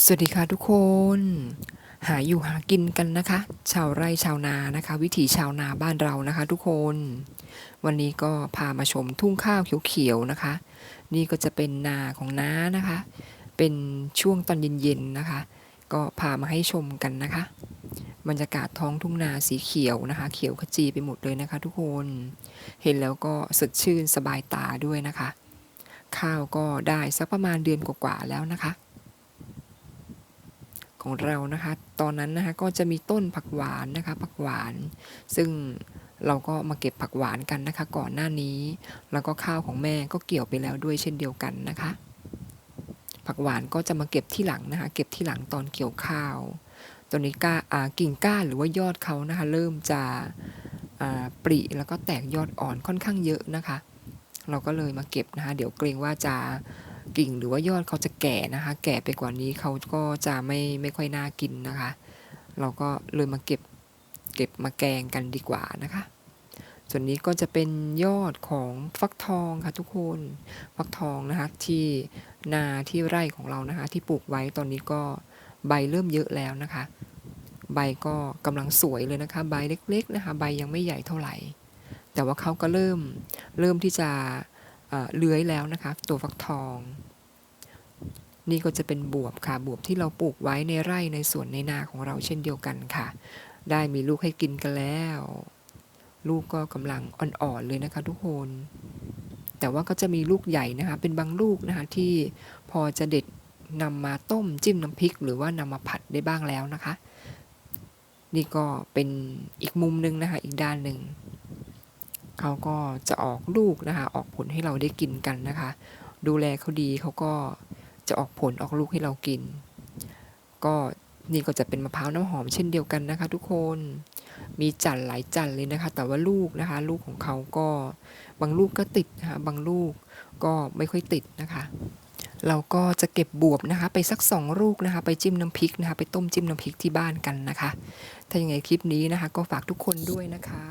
สวัสดีค่ะทุกคน หาอยู่หากินกันนะคะ ชาวไร่ชาวนานะคะ วิถีชาวนาบ้านเรานะคะ ทุกคน วันนี้ก็พามาชมทุ่งข้าวเขียวๆนะคะ นี่ก็จะเป็นนาของน้านะคะ เป็นช่วงตอนเย็นๆนะคะ ก็พามาให้ชมกันนะคะ บรรยากาศท้องทุ่งนาสีเขียวนะคะ เขียวขจีไปหมดเลยนะคะ ทุกคน เห็นแล้วก็สดชื่นสบายตาด้วยนะคะ ข้าวก็ได้สักประมาณเดือนกว่าๆแล้วนะคะ ของเรานะคะ ตอนนั้นนะคะก็จะมีต้นผักหวานนะคะผักหวาน ซึ่งเราก็มาเก็บผักหวานกันนะคะ ก่อนหน้านี้ แล้วก็ข้าวของแม่ก็เกี่ยวไปแล้วด้วยเช่นเดียวกันนะคะ ผักหวานก็จะมาเก็บที่หลังนะคะ เก็บที่หลังตอนเกี่ยวข้าวตัวนี้ก้ากิ่งก้านหรือว่ายอดเขานะคะ เริ่มจะปริแล้วก็แตกยอดอ่อนค่อนข้างเยอะนะคะ เราก็เลยมาเก็บนะคะ เดี๋ยวเกรงว่าจะ กิ่งหรือว่ายอดเขาจะแก่นะคะ แก่ไปกว่านี้เขาก็จะไม่ไม่ค่อยน่ากินนะคะ เราก็เลยมาเก็บเก็บมาแกงกันดีกว่านะคะ ส่วนนี้ก็จะเป็นยอดของฟักทองค่ะทุกคนฟักทองนะคะที่นาที่ไร่ของเรานะคะ ที่ปลูกไว้ตอนนี้ก็ใบเริ่มเยอะแล้วนะคะ ใบก็กำลังสวยเลยนะคะ ใบเล็กๆนะคะ ใบยังไม่ใหญ่เท่าไหร่ แต่ว่าเขาก็เริ่มเริ่มที่จะ เลื้อยแล้วนะคะ ตัวฟักทอง นี่ก็จะเป็นบวบค่ะ บวบที่เราปลูกไว้ในไร่ในสวนในนาของเราเช่นเดียวกันค่ะ ได้มีลูกให้กินกันแล้ว ลูกก็กำลังอ่อนๆเลยนะคะทุกคน แต่ว่าก็จะมีลูกใหญ่นะคะ เป็นบางลูกนะคะที่พอจะเด็ดนำมาต้มจิ้มน้ำพริก หรือว่านำมาผัดได้บ้างแล้วนะคะ นี่ก็เป็นอีกมุมหนึ่งนะคะ อีกด้านหนึ่ง เขาก็จะออกลูกนะคะ ออกผลให้เราได้กินกันนะคะ ดูแลเขาดีเขาก็จะออกผลออกลูกให้เรากิน ก็นี่ก็จะเป็นมะพร้าวน้ำหอมเช่นเดียวกันนะคะ ทุกคนมีจันหลายจันเลยนะคะ แต่ว่าลูกนะคะ ลูกของเขาก็บางลูกก็ติดนะคะบางลูกก็ไม่ค่อยติดนะคะ เราก็จะเก็บบวบนะคะ ไปสักสองลูกนะคะ ไปจิ้มน้ำพริกนะคะ ไปต้มจิ้มน้ำพริกที่บ้านกันนะคะ ถ้าอย่างไงคลิปนี้นะคะ ก็ฝากทุกคนด้วยนะคะ